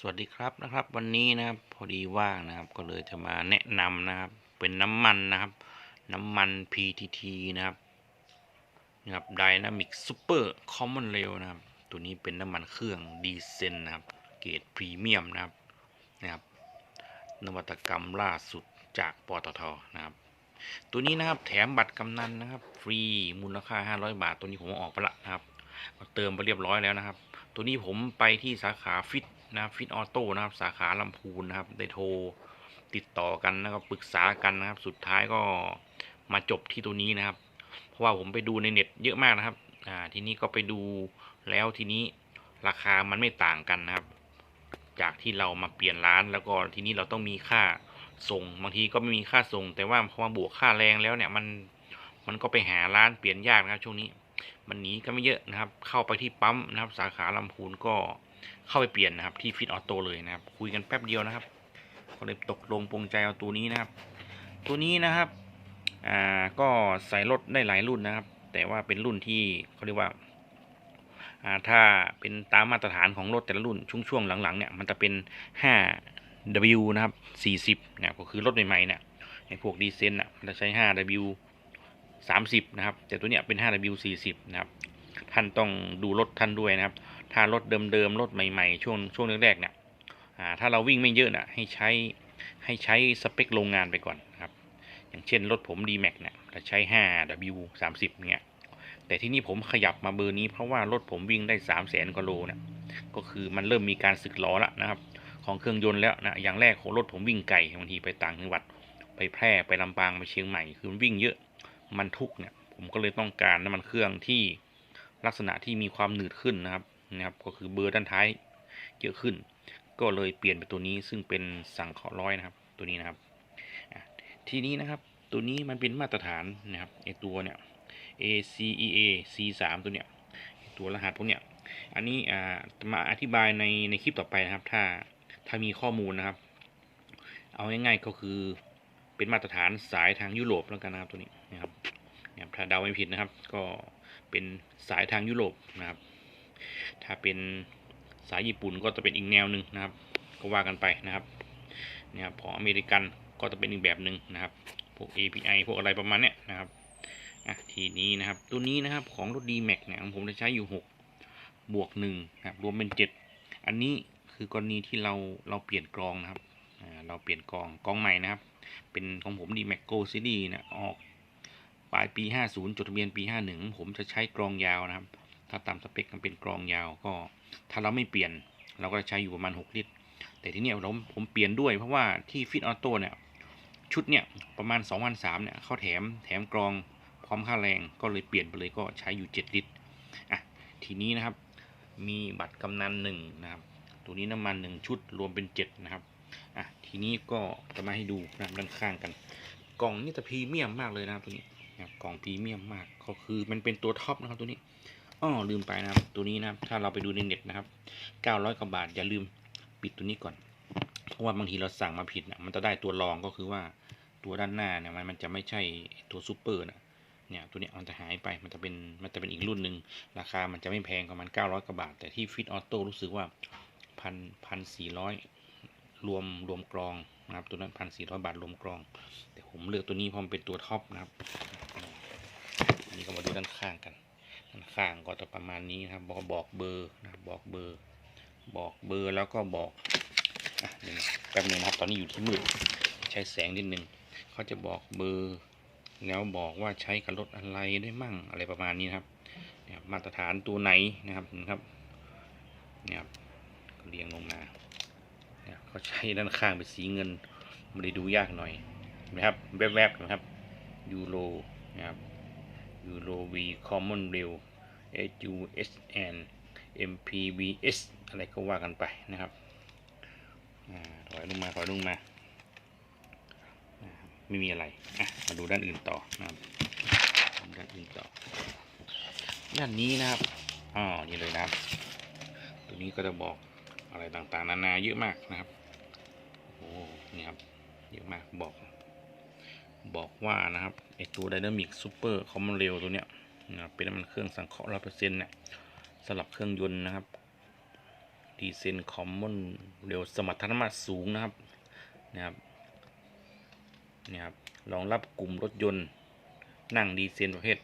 สวัสดีครับนะครับ วันนี้นะครับพอดีว่างนะครับ ก็เลยจะมาแนะนำนะครับ เป็นน้ำมันนะครับ น้ำมัน PTT นะครับนะครับ Dynamic Super Common Rail นะครับ ตัวนี้เป็นน้ำมันเครื่องดีเซลนะครับ เกรดพรีเมียมนะครับนะครับ นวัตกรรมล่าสุดจากปตทนะครับ ตัวนี้นะครับแถมบัตรกำนันนะครับ ฟรีมูลค่า 500 บาท ตัวนี้ผมอาออกไปละนะครับเติมไปเรียบร้อยแล้วนะครับ ตัวนี้ผมไปที่สาขาฟิต นะครับฟิตออโต้นะครับสาขาลำพูนนะครับ ได้โทรติดต่อกันนะครับปรึกษากันนะครับ สุดท้ายก็มาจบที่ตัวนี้นะครับ เพราะว่าผมไปดูในเน็ตเยอะมากนะครับอ่าทีนี้ก็ไปดูแล้วทีนี้ราคามันไม่ต่างกันนะครับ จากที่เรามาเปลี่ยนร้านแล้วก็ทีนี้เราต้องมีค่าส่งบางทีก็ไม่มีค่าส่ง แต่ว่าพอมาบวกค่าแรงแล้วเนี่ยมันมันก็ไปหาร้านเปลี่ยนยากนะครับช่วงนี้ มันหนีก็ไม่เยอะนะครับ เข้าไปที่ปั๊มนะครับ สาขาลำพูนก็ เข้าไปเปลี่ยนนะครับที่ฟิตออโต้เลยนะครับ คุยกันแป๊บเดียวนะครับ ก็เลยตกลงปรงใจเอาตัวนี้นะครับ ตัวนี้นะครับอ่าก็ใส่รถได้หลายรุ่นนะครับ แต่ว่าเป็นรุ่นที่เขาเรียกว่าอ่าถ้าเป็นตามมาตรฐานของรถแต่ละรุ่นช่วงช่วงๆหลังๆเนี่ยมันจะเป็น 5W นะครับ 40เนี่ยก็คือรถใหม่ๆเนี่ยไอ้พวกดีเซลน่ะมันจะใช้ 5W 30 นะครับ แต่ตัวเนี้ยเป็น 5W 40 นะครับ ท่านต้องดูรถท่านด้วยนะครับ ถ้ารถเดิมๆรถใหม่ๆ ช่วงช่วงแรกๆเนี่ยถ้าเราวิ่งไม่เยอะนะให้ใช้ให้ใช้สเปคโรงงานไปก่อนครับ อย่างเช่นรถผม D-Max เนี่ยจะใช้ 5W 30 เนี่ยแต่ที่นี่ผมขยับมาเบอร์นี้เพราะว่ารถผมวิ่งได้ 3 0 0แสนกว่าโลเนี่ยก็คือมันเริ่มมีการสึกล้อล้วนะครับ ของเครื่องยนต์แล้วนะอย่างแรกของรถผมวิ่งไกลบางทีไปต่างจังหวัด ไปแพร่ไปลำปางไปเชียงใหม่คือมันวิ่งเยอะมันทุกเนี่ยผมก็เลยต้องการน้ำมันเครื่องที่ลักษณะที่มีความหนืดขึ้นนะครับ นะครับก็คือเบอร์ด้านท้ายเยอะขึ้น ก็เลยเปลี่ยนไปตัวนี้ซึ่งเป็นสั่งเคราะห์ร้อยนะครับ ตัวนี้นะครับทีนี้นะครับตัวนี้มันเป็นมาตรฐานนะครับไอตัวเนี่ย ACEA C3 ตัวเนี้ยตัวรหัสพวกเนี้ยอันนี้อ่ามาอธิบายในในคลิปต่อไปนะครับ ถ้าถ้ามีข้อมูลนะครับ เอาง่ายๆก็คือเป็นมาตรฐานสายทางยุโรปแล้วกันนะครับตัวนี้นะครับนะครับถ้าเดาไม่ผิดนะครับ ก็เป็นสายทางยุโรปนะครับ ถ้าเป็นสายญี่ปุ่นก็จะเป็นอีกแนวหนึ่งนะครับ ก็ว่ากันไปนะครับนะครับของอเมริกันก็จะเป็นอีกแบบหนึ่งนะครับ พวก API พวกอะไรประมาณเนี้ยนะครับอะทีนี้นะครับตัวนี้นะครับของรถ D-Max เนี่ยผมจะใช้อยู่ 6 บวก1นะครับรวมเป็น 7 อันนี้คือกรณีที่เราเราเปลี่ยนกรองนะครับอ่าเราเปลี่ยนกรองกรองใหม่นะครับ เป็นของผม D-Max Go Series นะออกปลายปี 50 จดทะเบียนปี 51 ผมจะใช้กรองยาวนะครับ ถ้าตามสเปคมันเป็นกรองยาวก็ ถ้าเราไม่เปลี่ยนเราก็จะใช้อยู่ประมาณ 6 ลิตร แต่ที่นี้ยผมผมเปลี่ยนด้วยเพราะว่าที่ฟิตออโต้เนี่ยชุดเนี่ยประมาณ2 0 0 3เนี่ยเขาแถมแถมกรองพร้อมค่าแรงก็เลยเปลี่ยนไปเลยก็ใช้อยู่ 7 ลิตรอะทีนี้นะครับมีบัตรกำนันหนึ่งนะครับ ตัวนี้น้ำมันหนึ่งชุดรวมเป็น 7 นะครับอะทีนี้ก็จะมาให้ดูนะด้านข้างกัน กล่องนี่จะพรีเมียมมากเลยนะครับตัวนี้นะกล่องพรีเมียมมากก็คือมันเป็นตัวท็อปนะครับตัวนี้ อ้อลืมไปนะครับ ตัวนี้นะครับ ถ้าเราไปดูในเน็ตนะครับ900กว่าบาท อย่าลืมปิดตัวนี้ก่อน เพราะว่าบางทีเราสั่งมาผิดนะมันจะได้ตัวรองก็คือว่าตัวด้านหน้าเนี่ยมันมันจะไม่ใช่ตัวซูเปอร์นะเนี่ยตัวนี้มันจะหายไปมันจะเป็นมันจะเป็นอีกรุ่นหนึ่งราคามันจะไม่แพงประมาณ900กว่าบาท แต่ที่ฟิตออโต้รู้สึกว่าพันพันสี่ร้อยรวมรวมกรองนะครับตัวนั้นพันสี่ร้อยบาทรวมกรอง แต่ผมเลือกตัวนี้เพราะมันเป็นตัวท็อปนะครับนนี้ก็มาดูด้านข้างกัน ด้านข้างก็จะประมาณนี้นะครับบอกบอกเบอร์นะครับบอกเบอร์ บอกเบอร์แล้วก็บอกอะเดี๋ยวนะแป๊บหนึงนะครับตอนนี้อยู่ที่มืดใช้แสงนิดนึงเขาจะบอกเบอร์ แล้วบอกว่าใช้กับรถอะไรได้มั่งอะไรประมาณนี้นะครับเนี่ยมาตรฐานตัวไหนนะครับนะครับเนี่ยครับเรียงลงมาเนี่ยเขาใช้ด้านข้างเป็นสีเงินมันเลยดูยากหน่อยนะครับแวบๆนะครับยูโรนะครับ ยูโร V Common Rail HUSN MPVS อะไรก็ว่ากันไปนะครับถอยลงมาถอยลงมา ไม่มีอะไรอะมาดูด้านอื่นต่อนะครับด้านอื่นต่อ ด้านนี้นะครับอ๋อนี่เลยนะครับ ตัวนี้ก็จะบอกอะไรต่างๆ นานาเยอะมากนะครับ โอ้ นี่ครับ เยอะมากบอก บอกว่านะครับไอตัว Dynamic Super Common Rail ตัวเนี้ยนะเป็นน้ำมันเครื่องสังเคราะห์ร้อยเปอร์เซ็นต์เนี่ยสลับเครื่องยนต์นะครับดีเซนคอมมอนเร็วสมรรถนะสูงนะครับนะครับนี่ครับรองรับกลุ่มรถยนต์นั่งดีเซนประเภท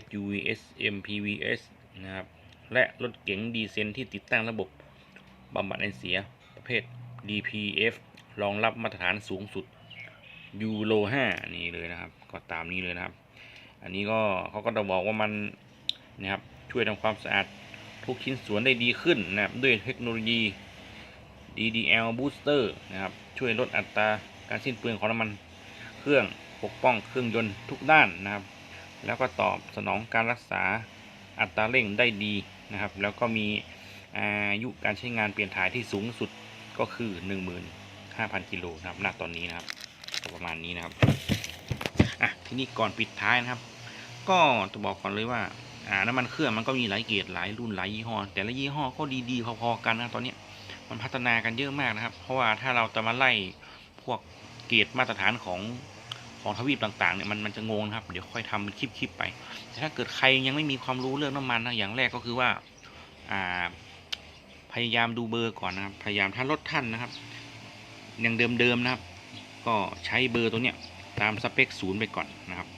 SUV SMPV S นะครับและรถเก๋งดีเซนที่ติดตั้งระบบบำบัดไอเสียประเภท DPF รองรับมาตรฐานสูงสุด ยูโร5นี่เลยนะครับ ก็ตามนี้เลยนะครับ อันนี้ก็เขาก็จะบอกว่ามันนะครับช่วยทำความสะอาดทุกชิ้นส่วนได้ดีขึ้นนะครับด้วยเทคโนโลยี DDL Booster นะครับช่วยลดอัตราการสิ้นเปลืองของน้ำมันเครื่องปกป้องเครื่องยนต์ทุกด้านนะครับ แล้วก็ตอบสนองการรักษาอัตราเร่งได้ดีนะครับ แล้วก็มีอายุการใช้งานเปลี่ยนถ่ายที่สูงสุดก็คือ 15,000 กิโลนะครับณตอนนี้นะครับ ประมาณนี้นะครับอะทีนี้ก่อนปิดท้ายนะครับ ก็จะบอกก่อนเลยว่าอ่าน้ำมันเครื่องมันก็มีหลายเกรดหลายรุ่นหลายยี่ห้อ แต่ละยี่ห้อก็ดีๆพอๆกันนะตอนเนี้มันพัฒนากันเยอะมากนะครับ เพราะว่าถ้าเราจะมาไล่พวกเกรดมาตรฐานของของทวีปต่างๆเนี่ยมันมันจะงงนะครับ เดี๋ยวค่อยทำเป็นคลิปๆไป แต่ถ้าเกิดใครยังไม่มีความรู้เรื่องน้ำมันนะอย่างแรกก็คือว่าอ่าพยายามดูเบอร์ก่อนนะครับ พยายามถ้ารถท่านนะครับ อย่างเดิมๆนะครับ ก็ใช้เบอร์ตัวเนี้ยตามสเปคศูนย์ไปก่อนนะครับ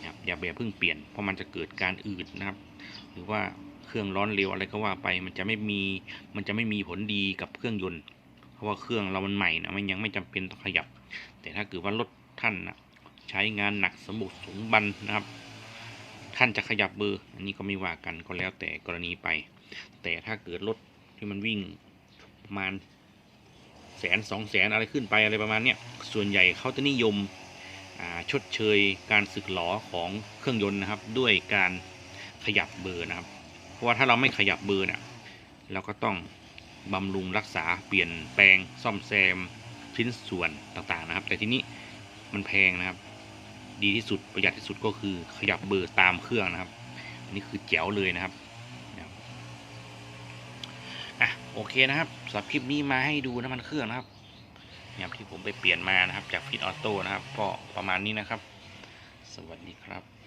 นะครับอย่าแบบเพิ่งเปลี่ยนเพราะมันจะเกิดการอืดนะครับ หรือว่าเครื่องร้อนเร็วอะไรก็ว่าไป มันจะไม่มีมันจะไม่มีผลดีกับเครื่องยนต์ เพราะว่าเครื่องเรามันใหม่นะมันยังไม่จำเป็นต้องขยับ แต่ถ้าเกิดว่ารถท่านนะใช้งานหนักสมบุกสมบันนะครับ ท่านจะขยับเบอร์ อันนี้ก็ไม่ว่ากันก็แล้วแต่กรณีไป แต่ถ้าเกิดรถที่มันวิ่งประมาณ แสนสองแสนอะไรขึ้นไปอะไรประมาณเนี้ยส่วนใหญ่เขาจะนิยมชดเชยการสึกหลอของเครื่องยนต์นะครับ ด้วยการขยับเบอร์นะครับ เพราะว่าถ้าเราไม่ขยับเบอร์เนี่ยเราก็ต้องบำรุงรักษาเปลี่ยนแปลงซ่อมแซมชิ้นส่วนต่างๆนะครับ แต่ทีนี้มันแพงนะครับ ดีที่สุดประหยัดที่สุดก็คือขยับเบอร์ตามเครื่องนะครับ อันนี้คือแจ๋วเลยนะครับอะ โอเคนะครับสำหรับคลิปนี้มาให้ดูน้ำมันเครื่องนะครับเนี่ยที่ผมไปเปลี่ยนมานะครับ จากฟิตออโต้นะครับก็ประมาณนี้นะครับ สวัสดีครับ